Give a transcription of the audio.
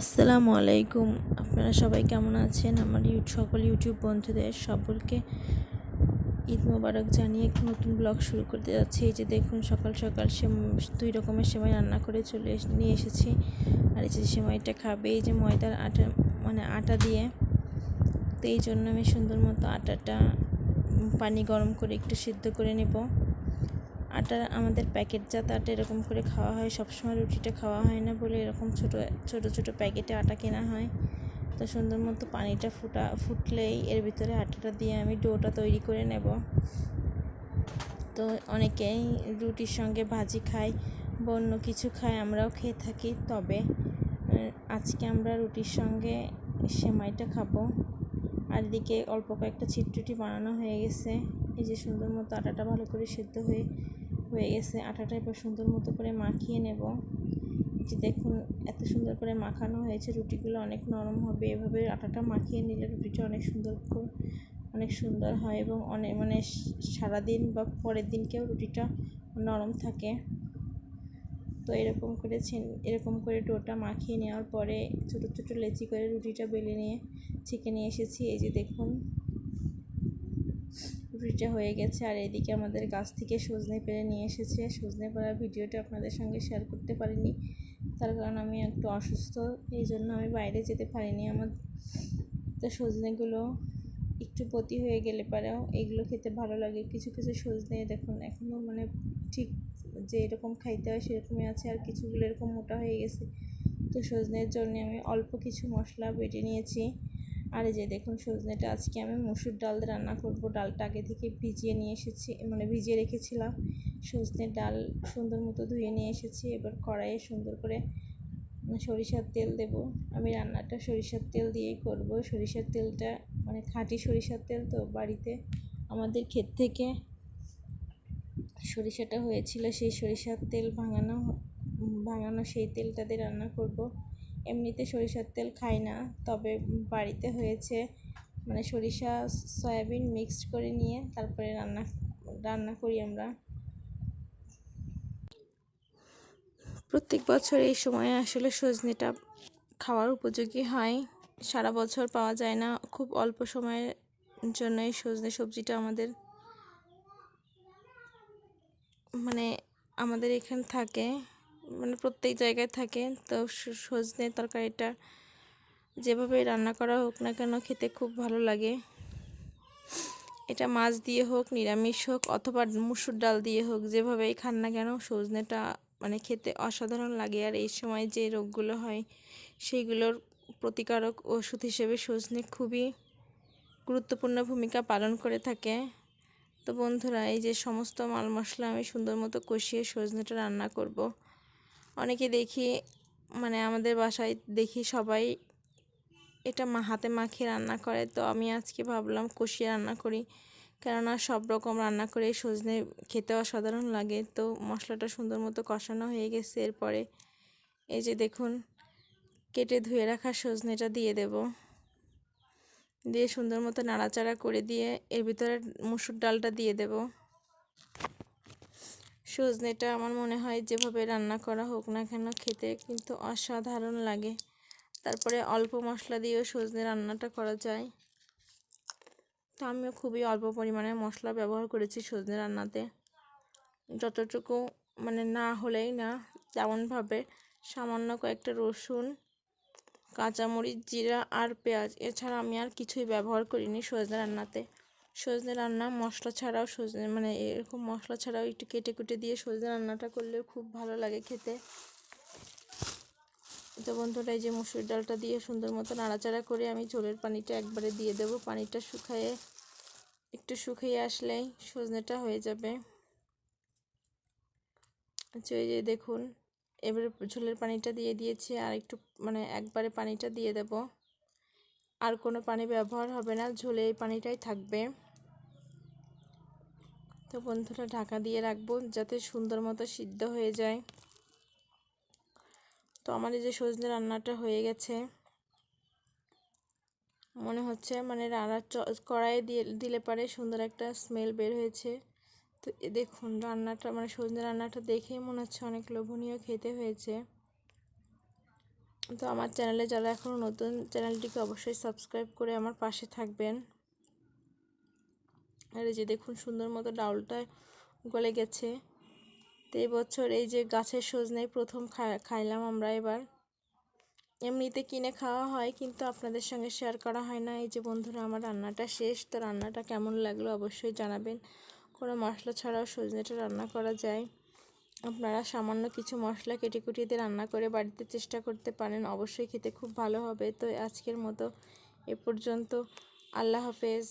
আসসালামু আলাইকুম। আপনারা সবাই কেমন আছেন? আমার ইউ সকল ইউটিউব বন্ধুদের সকলকে ঈদ মোবারক জানিয়ে একটি নতুন ব্লগ শুরু করতে যাচ্ছি। এই যে দেখুন, সকাল সকাল সে দুই রকমের সেমাই রান্না করে চলে নিয়ে এসেছি। আর এই যে সেমাইটা খাবে, এই যে ময়দার আটা মানে আটা দিয়ে। তো এই জন্য আমি সুন্দর মতো আটাটা পানি গরম করে একটু সিদ্ধ করে নেব। আটা আমাদের প্যাকেটজাত আটা এরকম করে খাওয়া হয়, সবসময় রুটিটা খাওয়া হয় না বলে এরকম ছোট ছোট ছোট প্যাকেটে আটা কেনা হয়। তো সুন্দর মতো পানিটা ফুটা, ফুটলেই এর ভিতরে আটাটা দিয়ে আমি ডোটা তৈরি করে নেব। তো অনেকেই রুটির সঙ্গে ভাজি খায় বা অন্য কিছু খায়, আমরাও খেয়ে থাকি। তবে আজকে আমরা রুটির সঙ্গে সেমাইটা খাব। আর এদিকে অল্প কয়েকটা ছিটটুটি বানানো হয়ে গেছে। এই যে সুন্দর মতো আটাটা ভালো করে সেদ্ধ হয়ে হয়ে গেছে, আটাটা এবার সুন্দর মতো করে মাখিয়ে নেব। যে দেখুন, এত সুন্দর করে মাখানো হয়েছে, রুটিগুলো অনেক নরম হবে। এভাবে আটাটা মাখিয়ে নিলে রুটিটা অনেক সুন্দর করে, অনেক সুন্দর হয় এবং অনেক মানে সারাদিন বা পরের দিনকেও রুটিটা নরম থাকে। তো এরকম করে এরকম করে ডোটা মাখিয়ে নেওয়ার পরে ছোটো ছোটো লেচি করে রুটিটা বেলে নিয়ে, ছেঁকে নিয়ে এসেছি। এই যে দেখুন রুটিটা হয়ে গেছে আর এদিকে আমাদের গাছ থেকে সজনে পেরে নিয়ে এসেছে। সজনে পাড়ার ভিডিওটা আপনাদের সঙ্গে শেয়ার করতে পারিনি। তার কারণ আমি একটু অসুস্থ, এই জন্য আমি বাইরে যেতে পারিনি আমার। তো সজনেগুলো একটু পতি হয়ে গেলে পারেও এগুলো খেতে ভালো লাগে। কিছু কিছু সজনে দেখুন এখনও মানে ঠিক যে এরকম খাইতে হয় সেরকমই আছে আর কিছুগুলো এরকম মোটা হয়ে গেছে। তো সজনের জন্য আমি অল্প কিছু মশলা বেটে নিয়েছি। আর যে দেখুন সজনেটা আজকে আমি মসুর ডাল দিয়ে রান্না করব। ডালটা আগে থেকে ভিজিয়ে নিয়ে এসেছি মানে ভিজিয়ে রেখেছিলাম। সজনের ডাল সুন্দর মতো ধুয়ে নিয়ে এসেছি। এবার কড়াইয়ে সুন্দর করে সরিষার তেল দেব। আমি রান্নাটা সরিষার তেল দিয়েই করব। সরিষার তেলটা মানে খাঁটি সরিষার তেল তো বাড়িতে আমাদের ক্ষেত থেকে সরিষাটা হয়েছিল, সেই সরিষার তেল ভাঙানো ভাঙানো সেই তেলটা দিয়ে রান্না করব। এমনিতে সরিষার তেল খাই না, তবে বাড়িতে হয়েছে মানে সরিষা, সয়াবিন মিক্সড করে নিয়ে তারপরে রান্না রান্না করি আমরা। প্রত্যেক বছর এই সময়ে আসলে সজনেটা খাওয়ার উপযোগী হয়। সারা বছর পাওয়া যায় না, খুব অল্প সময়ের জন্য এই সজনে সবজিটা আমাদের মানে আমাদের এখানে থাকে। মানে প্রত্যেক জায়গায় থাকে। তো সজনে তরকারিটা যেভাবে রান্না করা হোক না কেন খেতে খুব ভালো লাগে। এটা মাছ দিয়ে হোক, নিরামিষ হোক অথবা মুসুর ডাল দিয়ে হোক, যেভাবেই খান না কেন সজনেটা মানে খেতে অসাধারণ লাগে। আর এই সময় যে রোগগুলো হয়, সেইগুলোর প্রতিকারক ওষুধ হিসেবে সজনে খুবই গুরুত্বপূর্ণ ভূমিকা পালন করে থাকে। তো বন্ধুরা, এই যে সমস্ত মাল মশলা আমি সুন্দর মতো কষিয়ে সজনেটা রান্না করব। অনেকে দেখি মানে আমাদের বাসায় দেখি সবাই এটা মা হাতে মাখিয়ে রান্না করে। তো আমি আজকে ভাবলাম কষিয়ে রান্না করি। কেননা সব রকম রান্না করে সজনে খেতে অসাধারণ লাগে। তো মশলাটা সুন্দর মতো কষানো হয়ে গেছে। এরপরে এই যে দেখুন, কেটে ধুয়ে রাখা সজনেটা দিয়ে দেব। দিয়ে সুন্দর মতো নাড়াচাড়া করে দিয়ে এর ভিতরে মুসুর ডালটা দিয়ে দেব। সজনেটা আমার মনে হয় যেভাবে রান্না করা হোক না কেন খেতে কিন্তু অসাধারণ লাগে। তারপরে অল্প মশলা দিয়েও সজনে রান্নাটা করা যায়। তো আমিও খুবই অল্প পরিমাণে মশলা ব্যবহার করেছি সজনে রান্নাতে। যতটুকু মানে না হলেই না তেমনভাবে সামান্য কয়েকটা রসুন, কাঁচামরিচ, জিরা আর পেঁয়াজ এছাড়া আমি আর কিছুই ব্যবহার করিনি সজনে রান্নাতে। সজনে রান্না, মশলা ছাড়াও সজনে মানে এরকম মশলা ছাড়াও একটু কেটে কুটে দিয়ে সজনে রান্নাটা করলেও খুব ভালো লাগে খেতে। তো বন্ধুরা, এই যে মুসুর ডালটা দিয়ে সুন্দর মতো নাড়াচাড়া করে আমি ঝোলের পানিটা একবারে দিয়ে দেবো। পানিটা শুকায়ে, একটু শুকিয়ে আসলেই সজনেটা হয়ে যাবে। আচ্ছা এই যে দেখুন, এবারে ঝোলের পানিটা দিয়ে দিয়েছি আর একটু মানে একবারে পানিটা দিয়ে দেব। আর কোনো পানি ব্যবহার হবে না, ঝোলে এই পানিটাই থাকবে। তো বন্ধুরা ঢাকা দিয়ে রাখব যাতে সুন্দর মতো সিদ্ধ হয়ে যায়। তো আমার এই যে সজনে রান্নাটা হয়ে গেছে, মনে হচ্ছে মানে রান্নার কড়াইয়ে দিয়ে, দিলে পারে সুন্দর একটা স্মেল বের হয়েছে। তো দেখুন রান্নাটা মানে সজনে রান্নাটা দেখেই মনে হচ্ছে অনেক লোভনীয় খেতে হয়েছে। তো আমার চ্যানেলে যারা এখনও নতুন, চ্যানেলটিকে অবশ্যই সাবস্ক্রাইব করে আমার পাশে থাকবেন। আর এই যে দেখুন সুন্দর মতো ডাউলটা গলে গেছে। তো বছর এই যে গাছের সজনে প্রথম খাইলাম আমরা এবার। এমনিতে কিনে খাওয়া হয়, কিন্তু আপনাদের সঙ্গে শেয়ার করা হয় না। এই যে বন্ধুরা, আমার রান্নাটা শেষ। তো রান্নাটা কেমন লাগল অবশ্যই জানাবেন। কোনো মশলা ছাড়াও সজনেটা রান্না করা যায়। আপনারা সামান্য কিছু মশলা কেটে কুটিয়ে দিয়ে রান্না করে বাড়িতে চেষ্টা করতে পারেন। অবশ্যই খেতে খুব ভালো হবে। তো আজকের মতো এ পর্যন্ত। আল্লাহ হাফেজ।